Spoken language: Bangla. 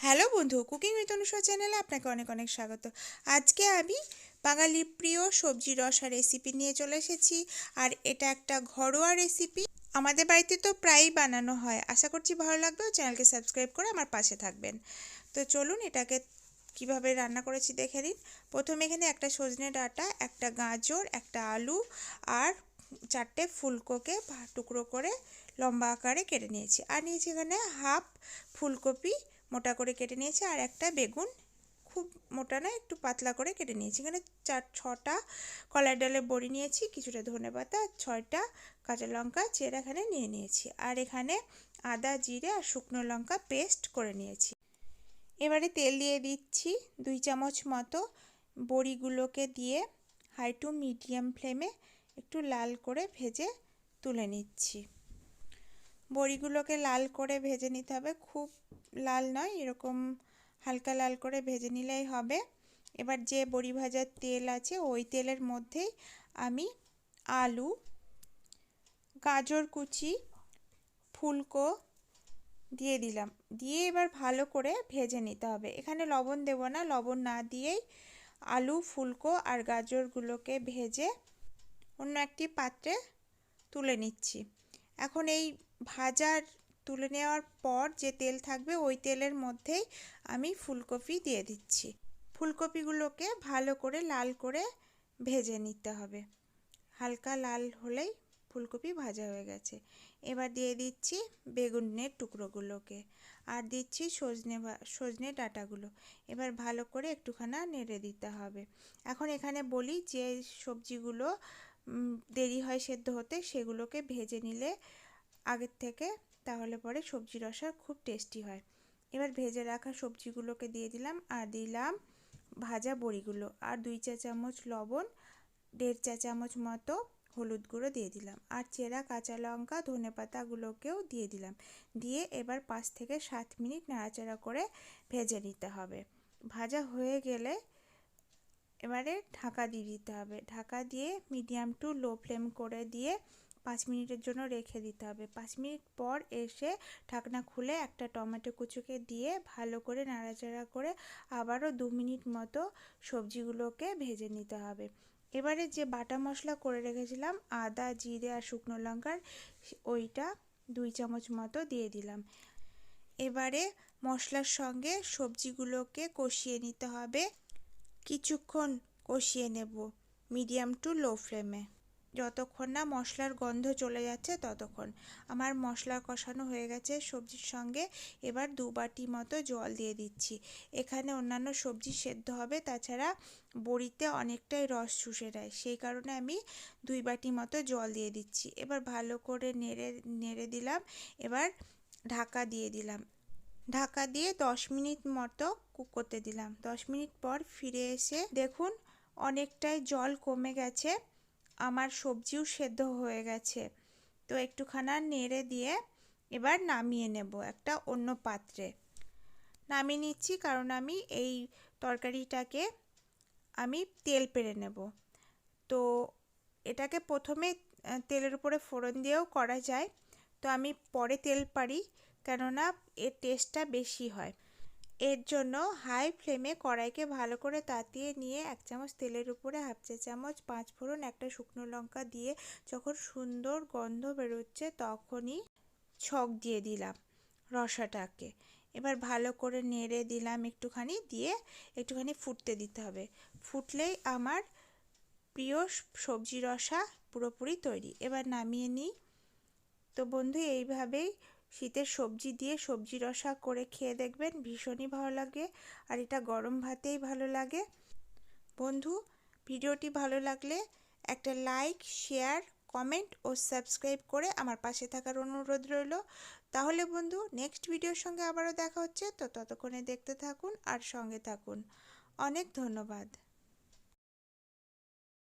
হ্যালো বন্ধু, কুকিং উইথ অনুষা চ্যানেলে আপনাকে অনেক অনেক স্বাগত। আজকে আমি বাঙালির প্রিয় সবজি রসা রেসিপি নিয়ে চলে এসেছি আর এটা একটা ঘরোয়া রেসিপি আমাদের বাড়িতে তো প্রায়ই বানানো হয়। আশা করছি ভালো লাগবে। চ্যানেলকে সাবস্ক্রাইব করে আমার পাশে থাকবেন। তো চলুন এটাকে কীভাবে রান্না করেছি দেখে নিন। প্রথমে এখানে একটা সজনে ডাঁটা, একটা গাজর, একটা আলু আর চারটে ফুলকোকে টুকরো করে লম্বা আকারে কেটে নিয়েছি। আর নিয়েছি এখানে হাফ ফুলকপি মোটা করে কেটে নিয়েছি আর একটা বেগুন খুব মোটা না, একটু পাতলা করে কেটে নিয়েছি। এখানে চার, ছটা কলার ডালের বড়ি নিয়েছি, কিছুটা ধনে পাতা, ছয়টা কাঁচা লঙ্কা, চেরা এখানে নিয়ে নিয়েছি। আর এখানে আদা, জিরে আর শুকনো লঙ্কা পেস্ট করে নিয়েছি। এবারে তেল দিয়ে দিচ্ছি দুই চামচ মতো বড়িগুলোকে দিয়ে হাই টু মিডিয়াম ফ্লেমে একটু লাল করে ভেজে তুলে নিচ্ছি। বড়িগুলোকে লাল করে ভেজে নিতে হবে। খুব লাল নয়, এরকম হালকা লাল করে ভেজে নিলেই হবে। এবার যে বড়ি ভাজার তেল আছে, ওই তেলের মধ্যেই আমি আলু, গাজর কুচি, ফুলকো দিয়ে দিলাম। দিয়ে এবার ভালো করে ভেজে নিতে হবে। এখানে লবণ দেব না, লবণ না দিয়েই আলু, ফুলকো আর গাজরগুলোকে ভেজে অন্য একটি পাত্রে তুলে নিচ্ছি। এখন এই ভাজার তুলে নেওয়ার পর যে তেল থাকবে, ওই তেলের মধ্যেই আমি ফুলকপি দিয়ে দিচ্ছি। ফুলকপিগুলোকে ভালো করে লাল করে ভেজে নিতে হবে। হালকা লাল হলেই ফুলকপি ভাজা হয়ে গেছে। এবার দিয়ে দিচ্ছি বেগুনের টুকরোগুলোকে আর দিচ্ছি সজনে সজনে ডাটাগুলো। এবার ভালো করে একটুখানা নেড়ে দিতে হবে। এখন এখানে বলি যে সবজিগুলো দেরি হয় সেদ্ধ হতে, সেগুলোকে ভেজে নিলে আগের থেকে, তাহলে পরে সবজি রসা খুব টেস্টি হয়। এবার ভেজে রাখা সবজিগুলোকে দিয়ে দিলাম আর দিলাম ভাজা বড়িগুলো। আর দুই চা চামচ লবণ, দেড় চা চামচ মতো হলুদ গুঁড়ো দিয়ে দিলাম। আর চেরা কাঁচা লঙ্কা, ধনে পাতাগুলোকেও দিয়ে দিলাম। দিয়ে এবার পাঁচ থেকে সাত মিনিট নাড়াচাড়া করে ভেজে নিতে হবে। ভাজা হয়ে গেলে এবারে ঢাকা দিয়ে দিতে হবে। ঢাকা দিয়ে মিডিয়াম টু লো ফ্লেম করে দিয়ে পাঁচ মিনিটের জন্য রেখে দিতে হবে। পাঁচ মিনিট পর এসে ঢাকনা খুলে একটা টমেটো কুচুকে দিয়ে ভালো করে নাড়াচাড়া করে আবারও দু মিনিট মতো সবজিগুলোকে ভেজে নিতে হবে। এবারে যে বাটা মশলা করে রেখেছিলাম, আদা, জিরে আর শুকনো লঙ্কার, ওইটা দুই চামচ মতো দিয়ে দিলাম। এবারে মশলার সঙ্গে সবজিগুলোকে কষিয়ে নিতে হবে। কিছুক্ষণ কষিয়ে নেব, মিডিয়াম টু লো ফ্লেমে। যতক্ষণ না মশলার গন্ধ চলে যাচ্ছে, ততক্ষণ। আমার মশলা কষানো হয়ে গেছে সবজির সঙ্গে। এবার দু বাটি মতো জল দিয়ে দিচ্ছি। এখানে অন্যান্য সবজি সেদ্ধ হবে, তাছাড়া বড়িতে অনেকটাই রস শুষে দেয় সেই কারণে আমি দুই বাটি মতো জল দিয়ে দিচ্ছি। এবার ভালো করে নেড়ে নেড়ে দিলাম। এবার ঢাকা দিয়ে দিলাম। ঢাকা দিয়ে দশ মিনিট মতো কুক করতে দিলাম। দশ মিনিট পর ফিরে এসে দেখুন, অনেকটাই জল কমে গেছে। আমার সবজিও সেদ্ধ হয়ে গেছে। তো একটুখানা নেড়ে দিয়ে এবার নামিয়ে নেব একটা অন্য পাত্রে। নামিয়ে নিচ্ছি কারণ আমি এই তরকারিটাকে আমি তেল পেরে নেব। তো এটাকে প্রথমে তেলের উপরে ফোড়ন দিয়েও করা যায়। তো আমি পরে তেল পারি কেননা এর টেস্টটা বেশি হয়। এর জন্য হাই ফ্লেমে কড়াইকে ভালো করে তাতিয়ে নিয়ে এক চামচ তেলের উপরে হাফ চা চামচ পাঁচ ফোড়ন, একটা শুকনো লঙ্কা দিয়ে যখন সুন্দর গন্ধ বেরোচ্ছে তখনই ছক দিয়ে দিলাম রসাটাকে। এবার ভালো করে নেড়ে দিলাম একটুখানি, দিয়ে একটুখানি ফুটতে দিতে হবে। ফুটলেই আমার প্রিয় সবজি রসা পুরোপুরি তৈরি। এবার নামিয়ে নিই। তো বন্ধু, এইভাবেই শীতের সবজি দিয়ে সবজি রসা করে খেয়ে দেখবেন ভীষণই ভালো লাগে আর এটা গরম ভাতেই ভালো লাগে। বন্ধু, ভিডিওটি ভালো লাগলে একটা লাইক, শেয়ার, কমেন্ট ও সাবস্ক্রাইব করে আমার পাশে থাকার অনুরোধ রইল। তাহলে বন্ধু, নেক্সট ভিডিওর সঙ্গে আবারও দেখা হচ্ছে। তো ততক্ষণে দেখতে থাকুন আর সঙ্গে থাকুন। অনেক ধন্যবাদ।